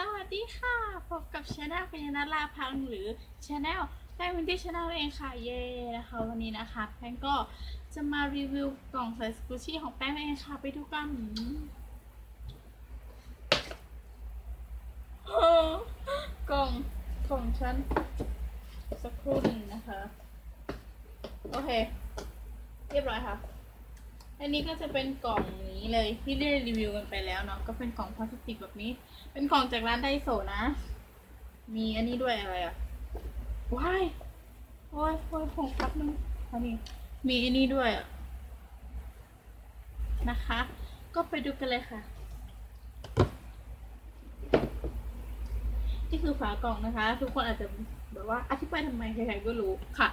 สวัสดีค่ะ พบกับช anel พญานาลาพังหรือช anel แป้งวินดี้ช anel เองค่ะ เย่นะคะวันนี้นะคะ แป้งก็จะมารีวิวกล่องใส่สกูชี่ของแป้งเองค่ะ ไปดูกันโอ้กล่องกล่องฉัน สักครู่หนึ่งนะคะ โอเค เรียบร้อยค่ะ อันนี้ก็จะเป็นกล่องนี้เลยที่ได้รีวิวกันไปแล้วเนาะก็เป็นกล่องพลาสติกแบบนี้ เป็นกล่องจากร้านไดโซนะ มีอันนี้ด้วยอะไรอะว้ายโอ้ยโอ้ยผงครับนึงอันนี้มีอันนี้ด้วยอะนะคะ ก็ไปดูกันเลยค่ะนี่คือฝากล่องนะคะ ทุกคนอาจจะแบบว่าอธิบายทำไมใครๆก็รู้ค่ะ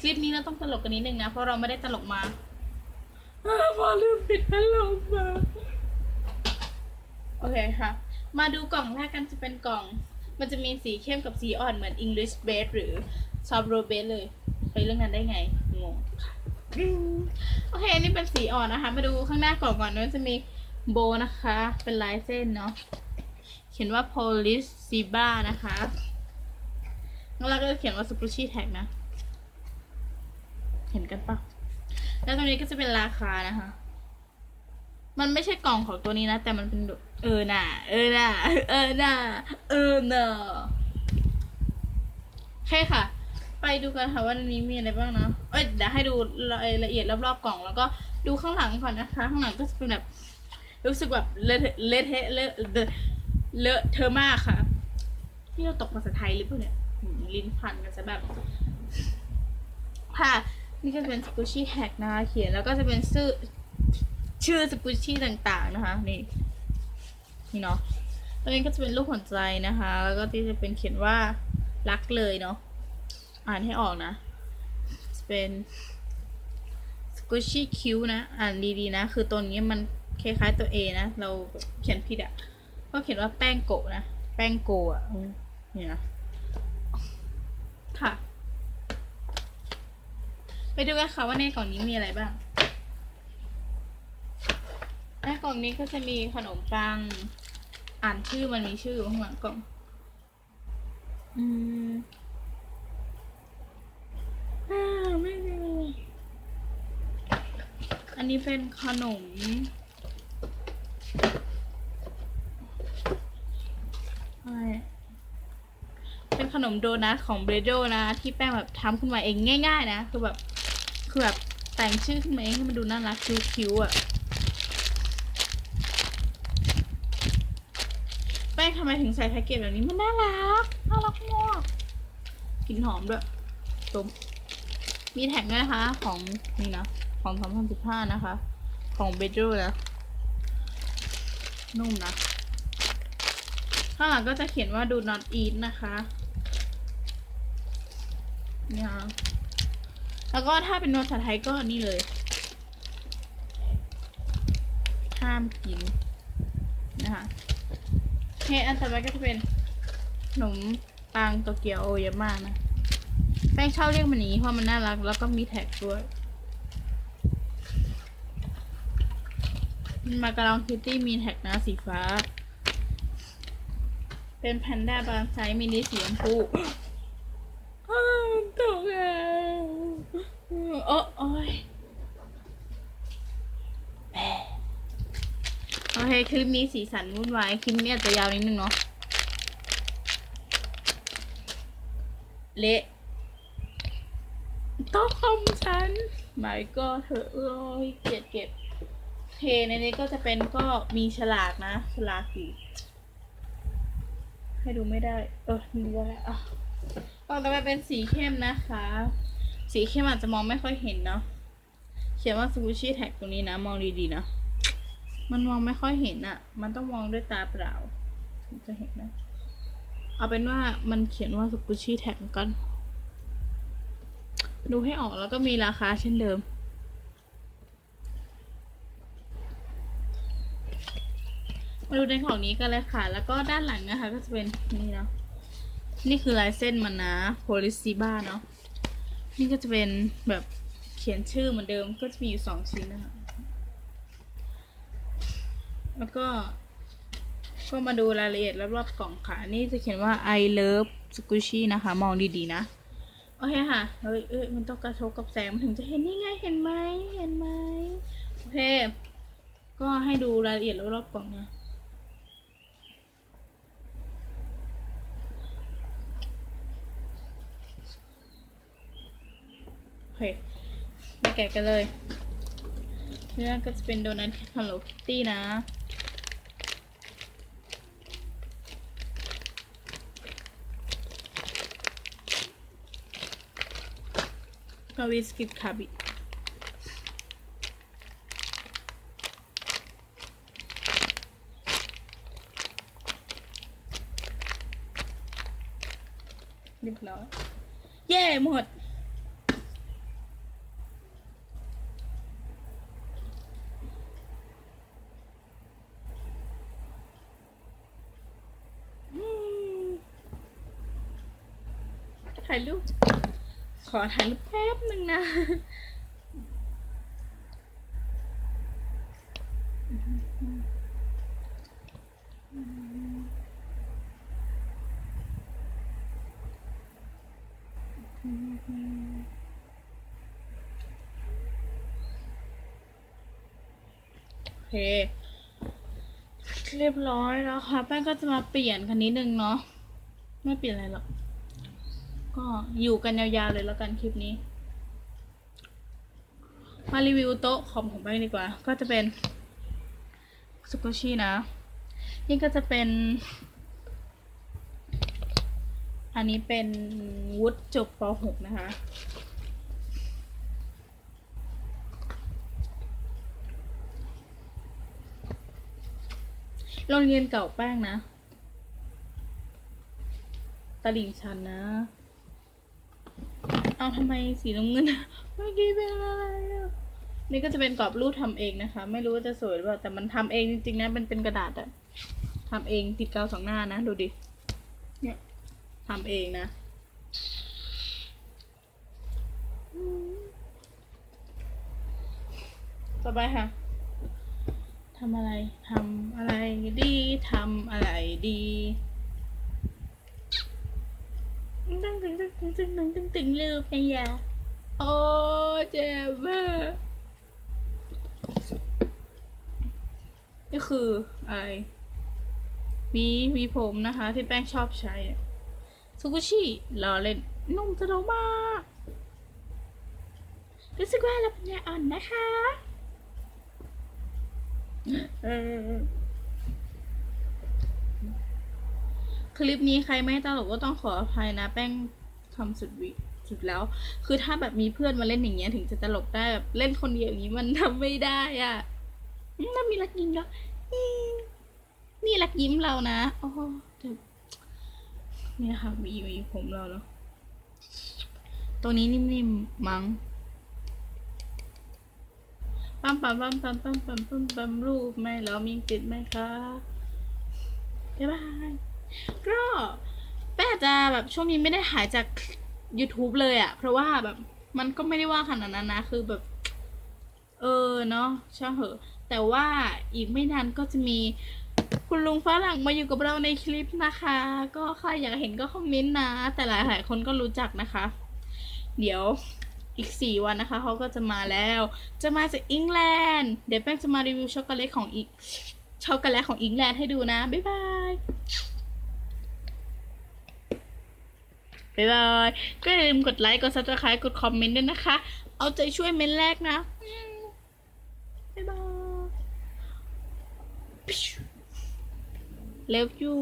คลิปนี้เราต้องตลกกันนิดนึงนะ เพราะเราไม่ได้ตลกมาอ้าวพอลืมปิดพัดลมมา โอเคค่ะ มาดูกล่องแรกกันจะเป็นกล่อง มันจะมีสีเข้มกับสีอ่อนเหมือน English Base หรือ Soft Rose Base เลย ไปเรื่องนั้นได้ไง งงค่ะอืมโอเคอันนี้เป็นสีอ่อนนะคะ มาดูข้างหน้ากล่องก่อนมันจะมีโบนะคะ เป็นลายเส้นเนาะ เขียนว่า Police Zebra นะคะแล้วเราก็เขียนว่า Sushi Tag นะ เห็นกันปะแล้วตรงนี้ก็จะเป็นราคานะคะ มันไม่ใช่กล่องของตัวนี้นะ แต่มันเป็นเออหน่ะเออหน่ะเออหน่ะเออน่ะโอเคค่ะ ไปดูกันค่ะว่าในนี้มีอะไรบ้างนะเอ้ยเดี๋ยวให้ดูรายละเอียดรอบๆกล่องแล้วก็ดูข้างหลังก่อนนะคะ ข้างหลังก็จะเป็นแบบรู้สึกแบบเลอะเทอะเละเทะเลอะเลอะเทอะมากค่ะที่เราตกภาษาไทยหรือเปล่าเนี่ยลิ้นพันกันซะแบบค่ะ นี่ก็จะเป็นสกูชี่แฮกนะคะเขียนแล้วก็จะเป็นชื่อชื่อสกูชี่ต่างๆนะคะ นี่นี่เนาะตรงนี้ก็จะเป็นรูปหัวใจนะคะ แล้วก็ที่จะเป็นเขียนว่ารักเลยเนาะอ่านให้ออกนะจะเป็นสกูชี่คิวนะอ่านดีๆนะ คือตัวนี้มันคล้ายๆตัว A นะ เราเขียนผิดอะ่ะก็เขียนว่าแป้งโกะนะ แป้งโกะอะอืมนี่นะค่ะ ไปดูกันค่ะว่าในกล่องนี้มีอะไรบ้าง ในกล่องนี้ก็จะมีขนมปัง อ่านชื่อมันมีชื่ออยู่ข้างหลังกล่อง อืมอ่าไม่มีอันนี้เป็นขนมอะไรเป็นขนมโดนัทของเบรโดนะ ที่แป้งแบบทำขึ้นมาเองง่าย ๆ นะ คือแบบ คือแบบแต่งชื่อขึ้นมาเองให้มันดูน่ารักคิ้วๆอะ แป้งทำไมถึงใส่แพ็กเกจแบบนี้มันน่ารัก น่ารักมากกลิ่นหอมด้วยตมมีแท็กด้วยนะคะ ของนี่นะ ของ 2015 นะคะ ของเบโดนะ นุ่มนะ ข้างหลังก็จะเขียนว่า do not eat นะคะนี่ค่ะ แล้วก็ถ้าเป็นภาษาไทยก็นี่เลย ห้ามกิน นะคะเคอันต่อไปก็จะเป็นขนมปังโตเกียวโอยาม่านะ แป้งชอบเรียกมันนี้เพราะมันน่ารัก แล้วก็มีแท็กด้วยมันมาการองคิตตี้มีแท็กนะสีฟ้า เป็นแพนด้าบางไซส์มินิสีชมพู อ้าวตกแล้ว โอ้โอยโอเคคลิปนี้สีสันวุ่นวายคลิปนี้อาจจะยาวนิดนึงเนาะเละต้องคอมฉันหมายก็เถอะเอ้ยเกลียดเก็บเคในนี้ก็จะเป็นก็มีฉลากนะ ฉลากอยู่ให้ดูไม่ได้ เออดูได้แล้วอะต่อไปเป็นสีเข้มนะคะ สีเข้มอาจจะมองไม่ค่อยเห็นเนาะเขียนว่าซูชิแท็กตรงนี้นะ มองดีๆนะมันมองไม่ค่อยเห็นอะ่ะมันต้องมองด้วยตาเปล่าถึงจะเห็นนะ เอาเป็นว่ามันเขียนว่าซูชิแท็กกันดูให้ออกแล้วก็มีราคาเช่นเดิม มาดูในของนี้กันเลยค่ะ แล้วก็ด้านหลังนะคะ ก็จะเป็นนี่เนาะ นี่คือลายเส้นมันนะ โพลิซิบ้าเนาะ นี่ก็จะเป็นแบบเขียนชื่อเหมือนเดิมก็จะมีอยู่สองชิ้นนะคะแล้วก็ ก็มาดูรายละเอียดรอบๆกล่องค่ะ นี่จะเขียนว่า I love squishy นะคะ มองดีๆนะ โอเคค่ะ เฮ้ยเอ้ยมันต้องกระทบกับแสงมันถึงจะเห็นนี่ไง เห็นไหมเห็นไหมโอเค ก็ให้ดูรายละเอียดรอบๆกล่องนะ เคมาแกะกันเลยเนี่ก็จะเป็นโดนัท Hello Kitty นะ ก็วิสกิปคาบิเรียบร้อยเย่หมด อืมถ่ายรูป ขอถ่ายรูปแป๊บหนึ่งนะโอเค เรียบร้อยแล้วค่ะแป้งก็จะมาเปลี่ยนคันนี้หนึ่งเนาะไม่เปลี่ยนอะไรหรอก ก็อยู่กันยาวๆเลยแล้วกันคลิปนี้ มารีวิวโต๊ะคอมของแป้งดีกว่า ก็จะเป็นสกุชี่นะ นี่ก็จะเป็น อันนี้เป็นวุฒิจบป .6 นะคะ โรงเรียนเก่าแป้งนะ ตลิ่งชันนะ เอาทำไมสีน้ำเงิน เมื่อกี้เป็นอะไรอะนี่ก็จะเป็นกรอบรูปทำเองนะคะ ไม่รู้ว่าจะสวยหรือเปล่า แต่มันทำเองจริงๆนะเป็นเป็นกระดาษอะทำเองติดกาวสองหน้านะ ดูดิ เนี่ยทำเองนะต่อไปค่ะทำอะไร ทำอะไรดี ทำอะไรดี ตึงตึงตึงตึงตึงตึงตึงตึงลืมไอ้ยาโอ้เจ็บมากนี่คือไรมีมีผมนะคะ ที่แป้งชอบใช้ซูกุชิรอเล่นนุ่มสะดวกมากรู้สึกว่าเราเปัญญาอ่อนนะคะ เออ คลิปนี้ใครไม่ตลกก็ต้องขออภัยนะ แป้งทำสุดวิสุดแล้ว คือถ้าแบบมีเพื่อนมาเล่นอย่างเงี้ยถึงจะตลกได้แบบเล่นคนเดียวอย่างนี้มันทำไม่ได้อะน่ามีรักยิ้มแล้วนี่รักยิ้มเรานะโอ้เนี่ยค่ะมีมีผมเราเนาะตัวนี้นิ่มๆมั้งปั๊มปั๊มปั๊มปั๊มปั๊มปั๊มปั๊มปั๊มรูปไหมแล้วมีติดไหมคะบ๊ายบาย ก็แป้อาจจะแบบช่วงนี้ไม่ได้หายจาก YouTube เลยอะเพราะว่าแบบมันก็ไม่ได้ว่าขนาดนั้นนะ คือแบบ เออเนาะช่างเหอะ แต่ว่าอีกไม่นานก็จะมีคุณลุงฝรั่งมาอยู่กับเราในคลิปนะคะ ก็ใครอยากเห็นก็คอมเมนต์นะ แต่หลายๆคนก็รู้จักนะคะ เดี๋ยวอีกสี่วันนะคะเขาก็จะมาแล้ว จะมาจากอังกฤษเดี๋ยวแป้งจะมารีวิวช็อกโกแลตของอีกช็อกโกแลตของอังกฤษให้ดูนะ บ๊ายบาย บ๊ายบายก็อย่าลืมกดไลค์กด subscribe กดคอมเมนต์ด้วยนะคะ เอาใจช่วยเมนแรกนะบ๊ายบาย Love you